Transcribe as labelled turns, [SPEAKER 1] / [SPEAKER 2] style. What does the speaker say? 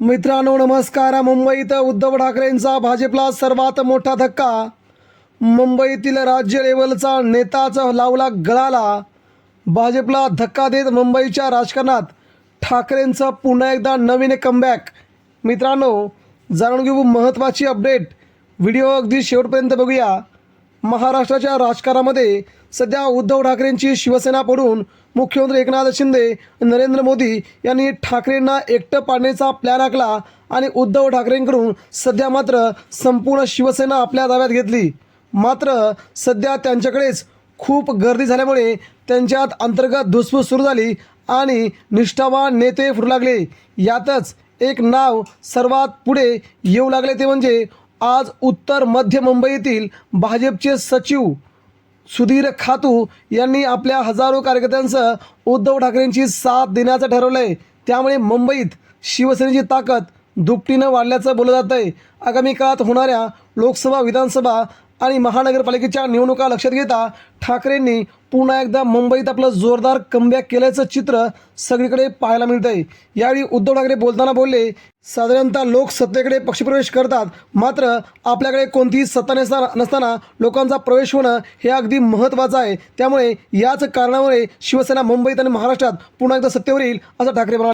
[SPEAKER 1] मित्रांनो नमस्कार. मुंबईत उद्धव ठाकरेंचा भाजपला सर्वात मोठा धक्का. मुंबईतील राज्य लेवलचा नेताच लावला गळाला. भाजपला धक्का देत मुंबईच्या राजकारणात ठाकरेंचं पुन्हा एकदा नवीन कमबॅक मित्रांनो जाणून घेऊ महत्त्वाची अपडेट व्हिडिओ अगदी शेवटपर्यंत बघूया. महाराष्ट्राच्या राजकारणामध्ये सध्या उद्धव ठाकरेंची शिवसेना पडून मुख्यमंत्री एकनाथ शिंदे नरेंद्र मोदी यांनी ठाकरेंना एकटं पाडण्याचा प्लॅन आखला आणि उद्धव ठाकरेंकडून सध्या मात्र संपूर्ण शिवसेना आपल्या ताब्यात घेतली. मात्र सध्या त्यांच्याकडेच खूप गर्दी झाल्यामुळे त्यांच्यात अंतर्गत धुसफूस सुरू झाली आणि निष्ठावान नेते फुटू लागले. यातच एक नाव सर्वात पुढे येऊ लागले ते म्हणजे आज उत्तर मध्य मुंबईतील भाजपचे सचिव सुधीर खातू यांनी आपल्या हजारो कार्यकर्त्यांसह उद्धव ठाकरेंची साथ देण्याचं ठरवलं आहे त्यामुळे मुंबईत शिवसेनेची ताकद दुपटीनं वाढल्याचं बोललं जात आहे आगामी काळात होणाऱ्या लोकसभा विधानसभा आणि महानगरपालिकेच्या निवडणुका लक्षात घेता ठाकरेंनी पुन्हा एकदा मुंबईत आपलं जोरदार कमबॅक केल्याचं चित्र सगळीकडे पाहायला मिळतं आहे यावेळी उद्धव ठाकरे बोलताना बोलले साधारणतः लोक सत्तेकडे पक्षप्रवेश करतात. मात्र आपल्याकडे कोणतीही सत्ता नसताना नसताना लोकांचा प्रवेश होणं हे अगदी महत्त्वाचं आहे. त्यामुळे याच कारणामुळे शिवसेना मुंबईत आणि महाराष्ट्रात पुन्हा एकदा सत्तेवर येईल असं ठाकरे म्हणाले.